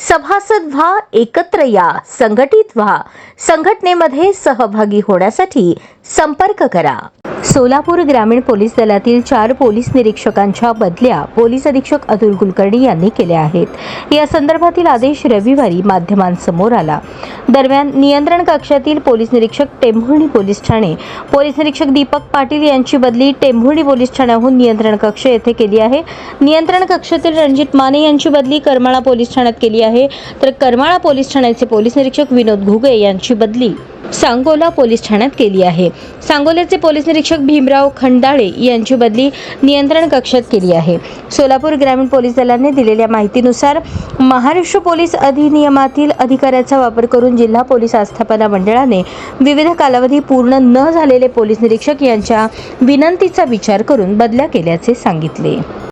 सभासद व्हा एकत्र या संघटित व्हा. संघटनेमध्ये सहभागी होण्यासाठी संपर्क करा. सोलापूर ग्रामीण पोलीस दलातील चार पोलीस निरीक्षकांच्या बदल्या पोलीस अधीक्षक अतुल कुलकर्णी यांनी केल्या आहेत. या संदर्भातील आदेश रविवारी माध्यमांसमोर आला. दरम्यान नियंत्रण कक्षातील पोलीस निरीक्षक टेंभुर्णी पोलीस ठाणे. पोलीस निरीक्षक दीपक पाटील यांची बदली टेंभुर्णी पोलीस ठाण्याहून नियंत्रण कक्ष येथे केली आहे. नियंत्रण कक्षातील रणजित माने यांची बदली करमाळा पोलीस ठाण्यात केली आहे. तर करमाळा पोलीस ठाण्याचे पोलीस निरीक्षक विनोद घुगे यांची बदली. सांगोला पोलीस ठाण्यात केली आहे. सांगोल्याचे पोलीस निरीक्षक भीमराव खंडाळे यांची बदली नियंत्रण कक्षात केली आहे. सोलापूर ग्रामीण पोलीस दलाने दिलेल्या माहितीनुसार महाराष्ट्र पोलीस अधिनियमातील अधिकाऱ्याचा वापर करून जिल्हा पोलीस आस्थापना मंडळाने विविध कालावधी पूर्ण न झालेले पोलीस निरीक्षक यांच्या विनंतीचा विचार करून बदल्या केल्याचे सांगितले.